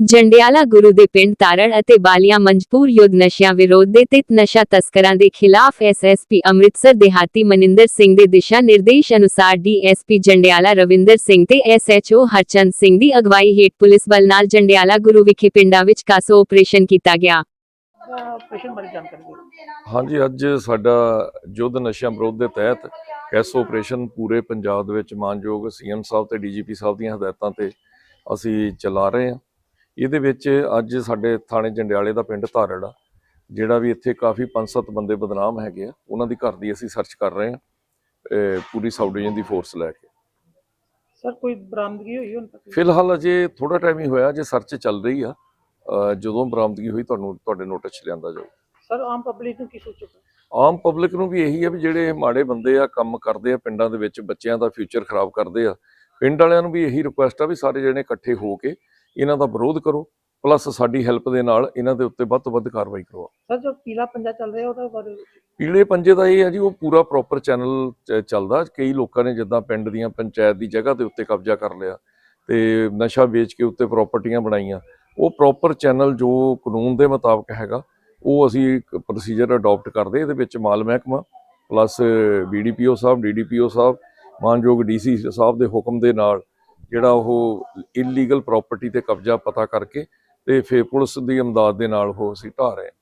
ਜੰਡਿਆਲਾ ਗੁਰੂ ਦੇ ਪਿੰਡ ਤਾਰੜ ਅਤੇ ਬਾਲੀਆ ਮੰਜਪੂਰ ਯੁੱਧ ਨਸ਼ਿਆਂ ਵਿਰੋਧ ਦੇ ਤਿਤ ਨਸ਼ਾ ਤਸਕਰਾਂ ਦੇ ਖਿਲਾਫ ਐਸਐਸਪੀ ਅੰਮ੍ਰਿਤਸਰ ਦੇਹਾਤੀ ਮਨਿੰਦਰ ਸਿੰਘ ਦੇ ਦਿਸ਼ਾ ਨਿਰਦੇਸ਼ ਅਨੁਸਾਰ ਡੀਐਸਪੀ ਜੰਡਿਆਲਾ ਰਵਿੰਦਰ ਸਿੰਘ ਤੇ ਐਸਐਚਓ ਹਰਚੰਦ ਸਿੰਘ ਦੀ ਅਗਵਾਈ ਹੇਠ ਪੁਲਿਸ ਬਲ ਨਾਲ ਜੰਡਿਆਲਾ ਗੁਰੂ ਵਿਖੇ ਪਿੰਡਾਂ ਵਿੱਚ ਕਾਸੋ ਆਪਰੇਸ਼ਨ ਕੀਤਾ ਗਿਆ। ਆਪਰੇਸ਼ਨ ਬਾਰੇ ਜਾਣਕਾਰੀ ਦਿਓ। ਹਾਂਜੀ ਅੱਜ ਸਾਡਾ ਯੁੱਧ ਨਸ਼ਿਆਂ ਵਿਰੋਧ ਦੇ ਤਹਿਤ ਕੈਸ ਆਪਰੇਸ਼ਨ ਪੂਰੇ ਪੰਜਾਬ ਦੇ ਵਿੱਚ ਮਾਨਯੋਗ ਸੀਐਮ ਸਾਹਿਬ ਤੇ ਡੀਜੀਪੀ ਸਾਹਿਬ ਦੀਆਂ ਹਦਾਇਤਾਂ ਤੇ ਅਸੀਂ ਚਲਾ ਰਹੇ ਹਾਂ। ਇਹਦੇ ਵਿੱਚ ਅੱਜ ਸਾਡੇ ਥਾਣੇ ਜੰਡਿਆਲੇ ਦਾ ਪਿੰਡ ਧਾਰੜ ਆ ਜਿਹੜਾ ਵੀ ਇੱਥੇ ਕਾਫੀ ਪੰਜ ਸੱਤ ਬੰਦੇ ਬਦਨਾਮ ਹੈਗੇ ਆ ਉਹਨਾਂ ਦੀ ਘਰ ਦੀ ਅਸੀਂ ਸਰਚ ਕਰ ਰਹੇ ਅਹ ਪੂਰੀ ਸਾਊਥ ਡਿਵੀਜ਼ਨ ਦੀ ਫੋਰਸ ਲੈ ਕੇ। ਸਰ ਕੋਈ ਬਰਾਮਦਗੀ ਹੋਈ ਹੁਣ ਤੱਕ? ਫਿਲਹਾਲ ਅਜੇ ਥੋੜਾ ਟਾਈਮ ਹੀ ਹੋਇਆ ਜੇ ਸਰਚ ਚੱਲ ਰਹੀ ਆ। ਜਦੋਂ ਬਰਾਮਦਗੀ ਹੋਈ ਤੁਹਾਨੂੰ ਤੁਹਾਡੇ ਨੋਟਿਸ 'ਚ ਲਿਆਂਦਾ ਜਾਊ। ਸਰ ਆਮ ਪਬਲਿਕ ਨੂੰ ਕੀ ਸੋਚੋਗੇ ਆਮ ਪਬਲਿਕ ਨੂੰ ਵੀ ਇਹੀ ਆ ਵੀ ਜਿਹੜੇ ਮਾੜੇ ਬੰਦੇ ਆ ਕੰਮ ਕਰਦੇ ਆ ਪਿੰਡਾਂ ਦੇ ਵਿੱਚ ਬੱਚਿਆਂ ਦਾ ਫਿਊਚਰ ਖਰਾਬ ਕਰਦੇ ਆ ਪਿੰਡ ਵਾਲਿਆਂ ਨੂੰ ਵੀ ਇਹੀ ਰਿਕੁਐਸਟ ਆ ਵੀ ਸਾਰੇ ਜਣੇ ਇਕੱਠੇ ਹੋ ਕੇ ਇਹਨਾਂ ਦਾ ਵਿਰੋਧ ਕਰੋ ਪਲੱਸ ਸਾਡੀ ਹੈਲਪ ਦੇ ਨਾਲ ਇਹਨਾਂ ਦੇ ਉੱਤੇ ਵੱਧ ਤੋਂ ਵੱਧ ਕਾਰਵਾਈ ਕਰਵਾਓ ਸਰ ਜੋ ਪੀਲਾ ਪੰਜਾ ਚੱਲ ਰਿਹਾ ਉਹਦਾ ਬਾਰੇ ਪੀਲੇ ਪੰਜੇ ਦਾ ਇਹ ਆ ਜੀ ਉਹ ਪੂਰਾ ਪ੍ਰੋਪਰ ਚੈਨਲ ਚੱਲਦਾ। ਕਈ ਲੋਕਾਂ ਨੇ ਜਿੱਦਾਂ ਪਿੰਡ ਦੀਆਂ ਪੰਚਾਇਤ ਦੀ ਜਗ੍ਹਾ ਦੇ ਉੱਤੇ ਕਬਜ਼ਾ ਕਰ ਲਿਆ ਤੇ ਨਸ਼ਾ ਵੇਚ ਕੇ ਉੱਤੇ ਪ੍ਰਾਪਰਟੀਆਂ ਬਣਾਈਆਂ। ਉਹ ਪ੍ਰੋਪਰ ਚੈਨਲ ਜੋ ਕਾਨੂੰਨ ਦੇ ਮੁਤਾਬਕ ਹੈਗਾ ਉਹ ਅਸੀਂ ਇੱਕ ਪ੍ਰੋਸੀਜਰ ਅਡਾਪਟ ਕਰਦੇ ਇਹਦੇ ਵਿੱਚ ਮਾਲ ਮਹਿਕਮਾ ਪਲੱਸ ਬੀਡੀਪੀਓ ਸਾਹਿਬ ਡੀਡੀਪੀਓ ਸਾਹਿਬ ਮਾਨਯੋਗ ਡੀਸੀ ਸਾਹਿਬ ਦੇ ਹੁਕਮ ਦੇ ਨਾਲ ਜਿਹੜਾ ਉਹ ਇਲੀਗਲ ਪ੍ਰਾਪਰਟੀ ਤੇ ਕਬਜ਼ਾ ਪਤਾ ਕਰਕੇ ਤੇ ਫਿਰ ਪੁਲਿਸ ਦੀ ਇਮਦਾਦ ਦੇ ਨਾਲ ਉਹ ਅਸੀਂ ਢਾਹ ਰਹੇ ਹਾਂ।